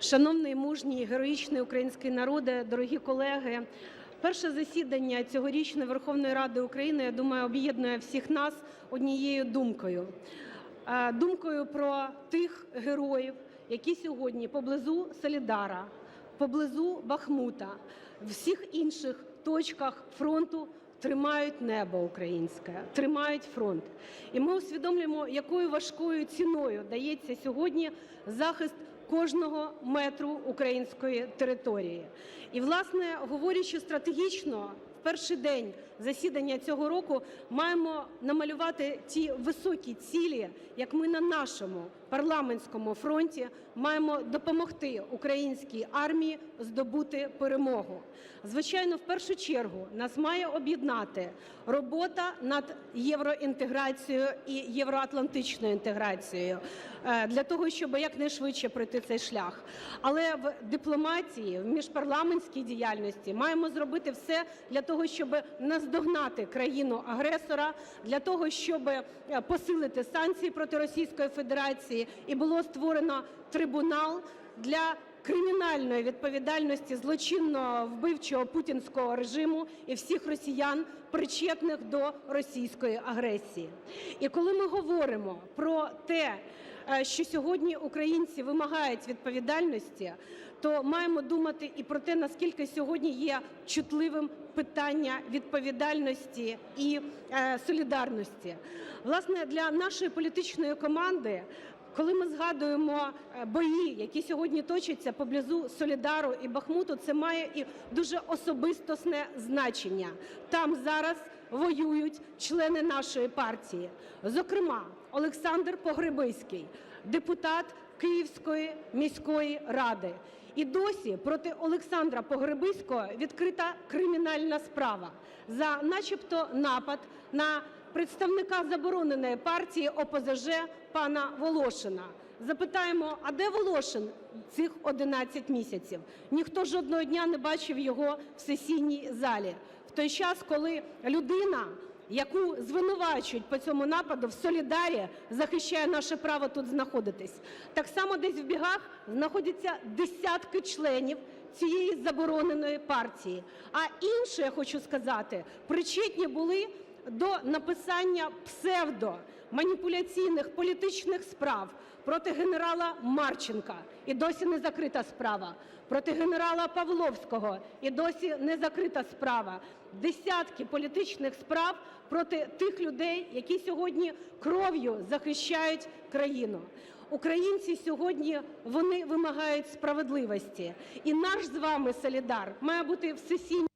Шановний мужній героїчний український народе, дорогі колеги! Перше засідання цьогорічної Верховної Ради України, я думаю, об'єднує всіх нас однією думкою. Е, Думкою про тих героїв, які сьогодні поблизу Солідара, поблизу Бахмута, всіх інших точках фронту тримають небо українське, тримають фронт. І ми усвідомлюємо, якою важкою ціною дається сьогодні захист кожного метру української території. І, власне, говорячи стратегічно, в перший день засідання цього року маємо намалювати ті високі цілі, як ми на нашому парламентському фронті маємо допомогти українській армії здобути перемогу. Звичайно, в першу чергу нас має об'єднати робота над євроінтеграцією і євроатлантичною інтеграцією е, для того, щоб якнайшвидше пройти цей шлях. Але в дипломатії, в міжпарламентській діяльності маємо зробити все для того, щоб наздогнати країну-агресора, для того, щоб е, посилити санкції проти Російської Федерації, і було створено трибунал для кримінальної відповідальності злочинного вбивчого путінського режиму і всіх росіян, причетних до російської агресії. І коли ми говоримо про те, е, що сьогодні українці вимагають відповідальності, то маємо думати і про те, наскільки сьогодні є чутливим питання відповідальності і е, солідарності. Власне, для нашої політичної команди коли ми згадуємо е, бої, які сьогодні точаться поблизу Солідару і Бахмуту, це має і дуже особистісне значення. Там зараз воюють члени нашої партії, зокрема Олександр Погребиський, депутат Київської міської ради. І досі проти Олександра Погребиського відкрита кримінальна справа за начебто напад на представника забороненої партії ОПЗЖ пана Волошина. Запитаємо, а де Волошин цих 11 місяців? Ніхто жодного дня не бачив його в сесійній залі. В той час, коли людина, яку звинувачують по цьому нападу, в Солідарі захищає наше право тут знаходитись. Так само десь в бігах знаходяться десятки членів цієї забороненої партії. А інші, я хочу сказати, причетні були до написання псевдоманіпуляційних політичних справ проти генерала Марченка, і досі не закрита справа, проти генерала Павловського, і досі не закрита справа. Десятки політичних справ проти тих людей, які сьогодні кров'ю захищають країну. Українці сьогодні вони вимагають справедливості, і наш з вами солідар має бути в сесійній